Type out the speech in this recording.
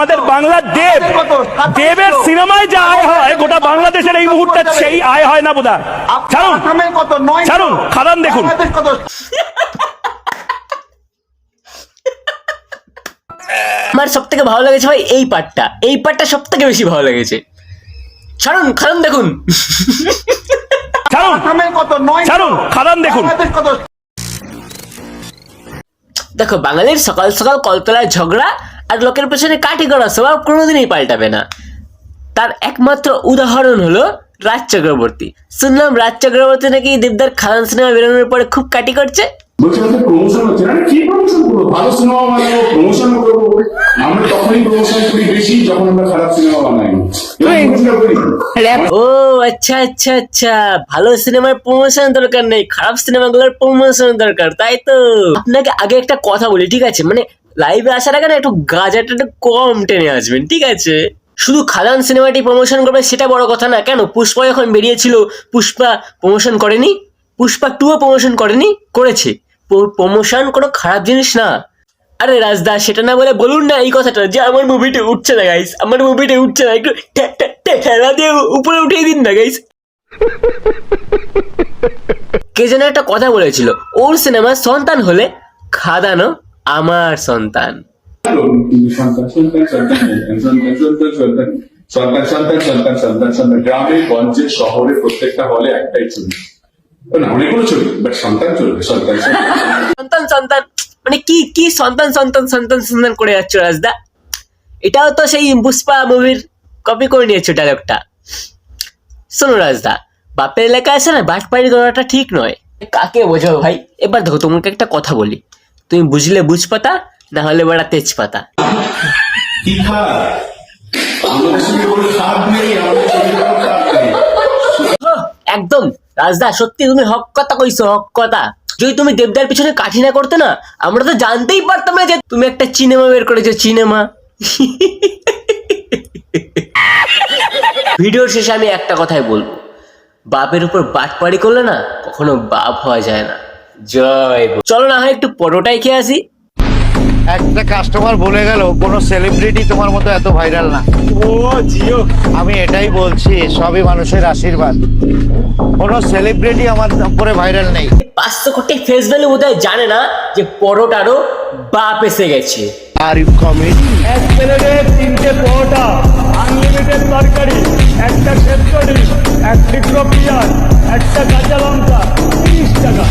আমাদের বাংলার দেব। দেবের সিনেমায় যে আয় হয় গোটা বাংলাদেশের এই মুহূর্তে সেই আয় হয় না বোধহয়। ছাড়ুন। নয় ছাড়ুন। খাদান দেখুন। আমার সব থেকে ভালো লেগেছে ভাই এই পার্টটা। এই পার্টটা সব থেকে বেশি ভালো লেগেছে। ছাড়ুন কারণ দেখুন। ছাড়ুন। আসামে কত? নয় ছাড়ুন। খাদান দেখুন। দেখো বাঙালির সকাল সকাল কলতলায় ঝগড়া আর লোকের পেছনে কাটি করা স্বভাব কোনোদিনই পাল্টাবে না। তার একমাত্র উদাহরণ হলো রাজ চক্রবর্তী। শুনলাম রাজ চক্রবর্তী নাকি দেবদার খাদান সিনেমা বেরোনোর পরে খুব কাটি করছে। প্রমোশন হচ্ছে না? কি প্রমোশন করব? ভালো সিনেমা বানাবো প্রমোশন করব? আমরা তখনই প্রমোশন করি বেশি যখন আমরা খারাপ সিনেমা বানাই। এরকম প্রশ্ন করি। ও আচ্ছা আচ্ছা আচ্ছা। ভালো সিনেমার প্রমোশন দরকার নেই খারাপ সিনেমাগুলোর প্রমোশন দরকার তাই তো? আপনাকে আগে একটা কথা বলি ঠিক আছে? মানে লাইভে আসার আগে একটু গাজাটা একটু কম টেনে আসবেন, ঠিক আছে? শুধু খাদান সিনেমাটি প্রমোশন করবে, সেটা বড় কথা না। কেন? পুষ্পা যখন বেরিয়েছিল, পুষ্পা প্রমোশন করেনি? পুষ্পা টুও প্রমোশন করেনি? করেছে। প্রমোশন কোনো খারাপ জিনিস না। আরে রাজদা, সেটা না বলে বলুন না এই কথাটা, যে আমার মুভিটা উঠছে না গাইস আমার মুভিটা উঠছে না, একটু ঠেলা দিয়ে উপরে উঠিয়ে দিন না গাইস কে যেন একটা কথা বলেছিল, ওর সিনেমার সন্তান হলে খাদানো আমার সন্তান। সন্তান সন্তান সন্তান সন্তান সন্তান গ্রামে গঞ্জে শহরে প্রত্যেকটা হলে একটাই ছবি অনেকগুলো ছবি বাট সন্তান চলবে সন্তান সন্তান সন্তান মানে কি কি সন্তান সন্তান সন্তান সন্তান করে যাচ্ছ রাজদা? এটাও তো সেই পুষ্পা মুভির কপি করে নিয়েছো ডায়লগটা শোনো রাজদা, বাপের এলাকায় আছে না, বাটপাড়ির গলাটা ঠিক নয়। কাকে বোঝাও ভাই? এবার দেখো, তোমাকে একটা কথা বলি। তুমি বুঝলে বুঝপাতা, না হলে বড়া তেজপাতা। একদম, রাজদা, সত্যি তুমি হক কথা কইছো, হক কথা। যদি তুমি দেবদার পিছনে কাঠি না করতে না, আমরা তো জানতেই পারতাম না যে তুমি একটা সিনেমা বের করেছ সিনেমা ভিডিওর শেষে আমি একটা কথাই বলব। বাপের উপর বাটপাড়ি করলে না, কখনো বাপ হওয়া যায় না। জয়। চলো না হয় একটু পরোটাই খেয়ে আসি। একটা কাস্টমার বলে গেল কোনো সেলিব্রিটি তোমার মতো এত ভাইরাল না। ও জিও। আমি এটাই বলছি সবই মানুষের আশীর্বাদ। কোনো সেলিব্রিটি আমার উপরে ভাইরাল নেই। পাঁচশো কোটি ফেস ভ্যালু বোধহয় জানে না যে পরোটারও বাপ এসে গেছে। আর ইউ কমেডি এক প্লেটে তিনটে পরোটা আনলিমিটেড তরকারি একটা সেদ্ধ ডিশ এক টুকরো পেঁয়াজ একটা কাঁচা লঙ্কা তিরিশ টাকা।